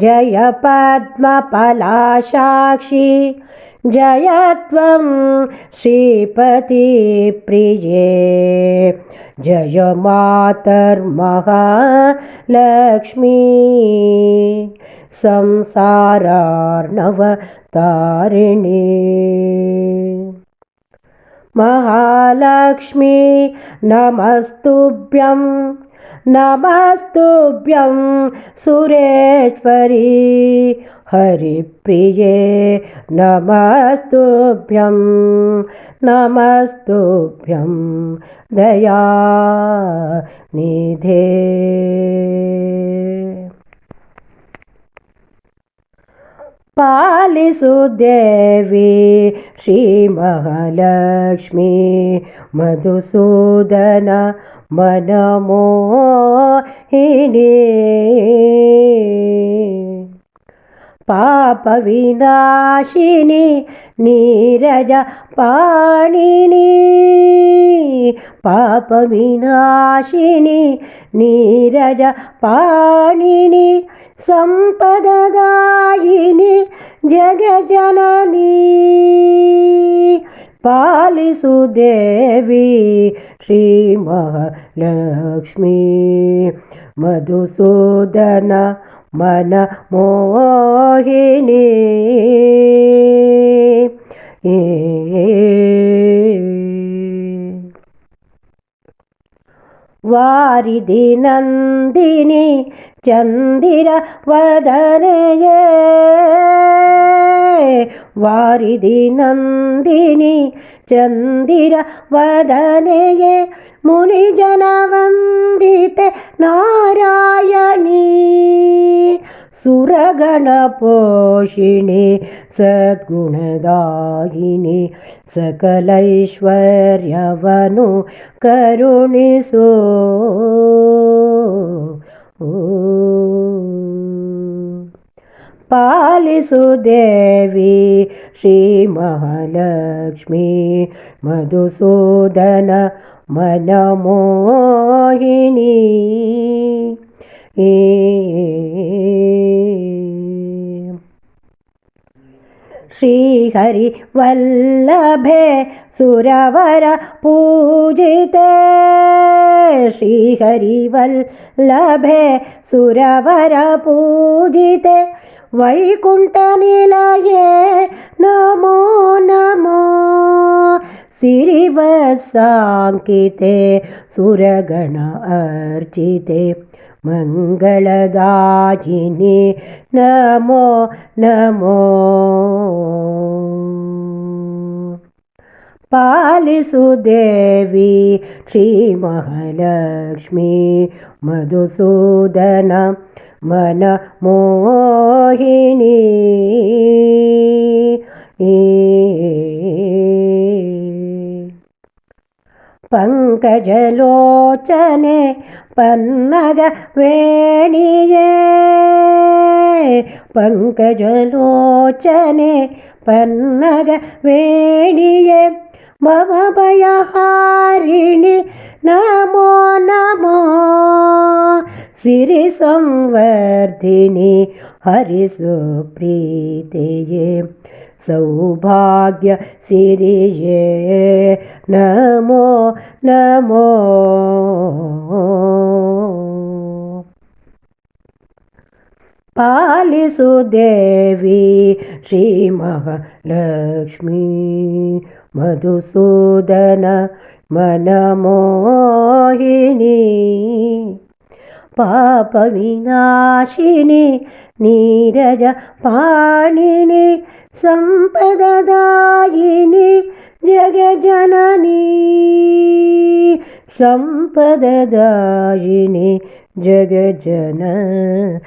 जय पद्मपलाशाक्षी जय त्वं श्रीपतिप्रिये जय मातर्महालक्ष्मी। संसारार्णवतारिणी महालक्ष्मी नमस्तुभ्यं नमस्तुभ्यं सुरेश्वरी। हरिप्रिये नमस्तुभ्यं नमस्तुभ्यं పాలిసుదేవి శ్రీ మహాలక్ష్మి మధుసూదన మనమోహిని పాప వినాశిని నీరజ పాణిని. పాప వినాశిని నీరజ పాణిని సంపదదాయిని జగ జననీ పాలిసు దేవి శ్రీ మహాలక్ష్మి మధుసూదన మన మోహిని ఏ ವಾರಿದಿ ನಂದಿನಿ ಚಂದಿರ ವದನೆಯೇ ವಾರಿದಿ ನಂದಿನಿ ಚಂದಿರ ವದನೆಯೇ ಮುನಿಜನ ವಂದಿತೆ ನಾರಾಯಣಿ ಸುರಗಣಪೋಷಿಣಿ ಸದ್ಗುಣದಾಯಿನಿ ಸಕಲೈಶ್ವರ್ಯವನು ಕರುಣಿಸೋ ಪಾಲಿಸು ದೇವಿ ಶ್ರೀ ಮಹಾಲಕ್ಷ್ಮಿ ಮಧುಸೂದನ ಮನಮೋಹಿನಿ श्रीहरि वल्लभे सुरवर पूजिते श्रीहरि वल्लभे सुरवर पूजिते वैकुण्ठनिलये नमो नमो सिरिवसाङ्किते सुरगण अर्चिते मङ्गलदायिनि नमो नमो। पालिसु देवी श्रीमहालक्ष्मी मधुसूदन मनमोहिनी പങ്കജലോചനെ പന്നക വേണിയേ. പങ്കജലോചനെ പന്നക വേണിയേ. मम भयहारिणि नमो नमो। सिरिसंवर्धिनि हरिसुप्रीतिये सौभाग्य सिरिये नमो नमो। ಪಾಲಿಸು ದೇವಿ ಶ್ರೀ ಮಹಾಲಕ್ಷ್ಮೀ ಮಧುಸೂದನ ಮನಮೋಹಿನಿ ಪಾಪ ವಿನಾಶಿನಿ ನೀರಜ ಪಾಣಿನಿ ಸಂಪದದಾಯಿನಿ ಜಗಜನನಿ ಸಂಪದದಾಯಿನಿ ಜಗಜನನಿ